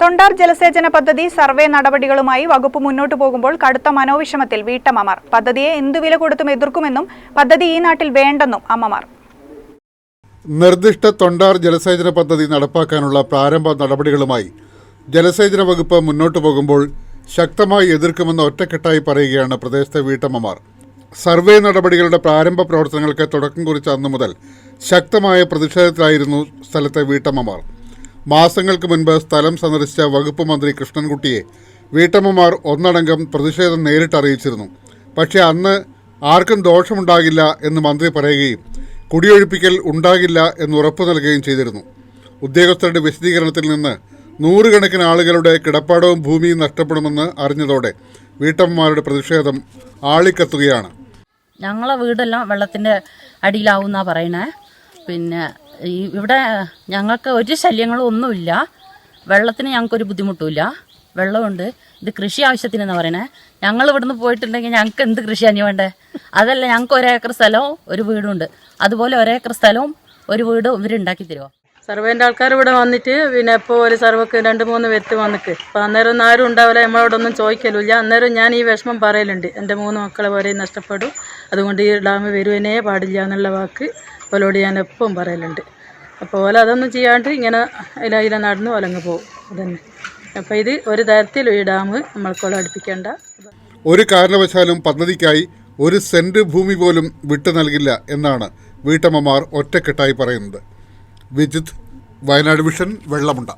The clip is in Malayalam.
തൊണ്ടാർ ജലസേചന പദ്ധതി സർവേ നടപടികളുമായി വകുപ്പ് മുന്നോട്ടു പോകുമ്പോൾ കടുത്ത മനോവിഷമത്തിൽ വീട്ടമ്മമാർ. പദ്ധതിയെ എന്തു വില കൊടുത്തും എതിർക്കുമെന്നും പദ്ധതി ഈ നാട്ടിൽ വേണ്ടെന്നും അമ്മമാർ. നിർദ്ദിഷ്ട തൊണ്ടാർ ജലസേചന പദ്ധതി നടപ്പാക്കാനുള്ള പ്രാരംഭ നടപടികളുമായി ജലസേചന വകുപ്പ് മുന്നോട്ടു പോകുമ്പോൾ ശക്തമായി എതിർക്കുമെന്ന് ഒറ്റക്കെട്ടായി പറയുകയാണ് പ്രദേശത്തെ വീട്ടമ്മമാർ. സർവേ നടപടികളുടെ പ്രാരംഭ പ്രവർത്തനങ്ങൾക്ക് തുടക്കം കുറിച്ച അന്നു മുതൽ ശക്തമായ പ്രതിഷേധത്തിലായിരുന്നു സ്ഥലത്തെ വീട്ടമ്മമാർ. മാസങ്ങൾക്ക് മുൻപ് സ്ഥലം സന്ദർശിച്ച വകുപ്പ് മന്ത്രി കൃഷ്ണൻകുട്ടിയെ വീട്ടമ്മമാർ ഒന്നടങ്കം പ്രതിഷേധം നേരിട്ടറിയിച്ചിരുന്നു പക്ഷേ അന്ന് ആർക്കും ദോഷമുണ്ടാകില്ല എന്ന് മന്ത്രി പറയുകയും കുടിയൊഴിപ്പിക്കൽ ഉണ്ടാകില്ല എന്ന് ഉറപ്പു നൽകുകയും ചെയ്തിരുന്നു. ഉദ്യോഗസ്ഥരുടെ വിശദീകരണത്തിൽ നിന്ന് നൂറുകണക്കിന് ആളുകളുടെ കിടപ്പാടവും ഭൂമിയും നഷ്ടപ്പെടുമെന്ന് അറിഞ്ഞതോടെ വീട്ടമ്മമാരുടെ പ്രതിഷേധം ആളിക്കത്തുകയാണ്. ഞങ്ങളെ വീടെല്ലാം വെള്ളത്തിന്റെ അടിയിലാവും എന്നാണ് പറയണേ. പിന്നെ ഇവിടെ ഞങ്ങൾക്ക് ഒരു ശല്യങ്ങളും ഒന്നുമില്ല. വെള്ളത്തിന് ഞങ്ങൾക്കൊരു ബുദ്ധിമുട്ടുമില്ല. വെള്ളമുണ്ട്. ഇത് കൃഷി ആവശ്യത്തിനെന്ന് പറയണേ. ഞങ്ങൾ ഇവിടുന്ന് പോയിട്ടുണ്ടെങ്കിൽ ഞങ്ങൾക്ക് എന്ത് കൃഷിയാണ് വേണ്ടേ? അതല്ല ഞങ്ങൾക്ക് ഒരേക്കർ സ്ഥലവും ഒരു വീടുണ്ട് അതുപോലെ ഒരേക്കർ സ്ഥലവും ഒരു വീടും ഇവരുണ്ടാക്കി തരുമോ സർവേന്റെ ആൾക്കാർ ഇവിടെ വന്നിട്ട് പിന്നെ ഇപ്പോൾ ഒരു സർവക്ക് രണ്ട് മൂന്ന് വ്യക്തി വന്നിക്ക്. അപ്പം അന്നേരം ഒന്നും ആരും ഉണ്ടാവില്ല. നമ്മളോടൊന്നും ചോദിക്കലില്ല അന്നേരം ഞാൻ ഈ വിഷമം പറയലുണ്ട്. എന്റെ മൂന്ന് മക്കളെ വരെയും നഷ്ടപ്പെടും. അതുകൊണ്ട് ഈ ഡാം വരുവനേ പാടില്ല എന്നുള്ള വാക്ക് ഓലോട് ഞാൻ എപ്പം പറയലുണ്ട്. അപ്പോൾ ഓല അതൊന്നും ചെയ്യാണ്ട് ഇങ്ങനെ ഇല ഇല നടന്ന് ഓലങ്ങ് പോകും അതന്നെ. അപ്പോൾ ഇത് ഒരു തരത്തിൽ ഈ ഡാം നമ്മൾക്കോളം അടുപ്പിക്കേണ്ട. ഒരു കാരണവശാലും പദ്ധതിക്കായി ഒരു സെന്റ് ഭൂമി പോലും വിട്ടു നൽകില്ല എന്നാണ് വീട്ടമ്മമാർ ഒറ്റക്കെട്ടായി പറയുന്നത്. വിജിത് വയനാട് വിഷൻ വെള്ളമുണ്ട.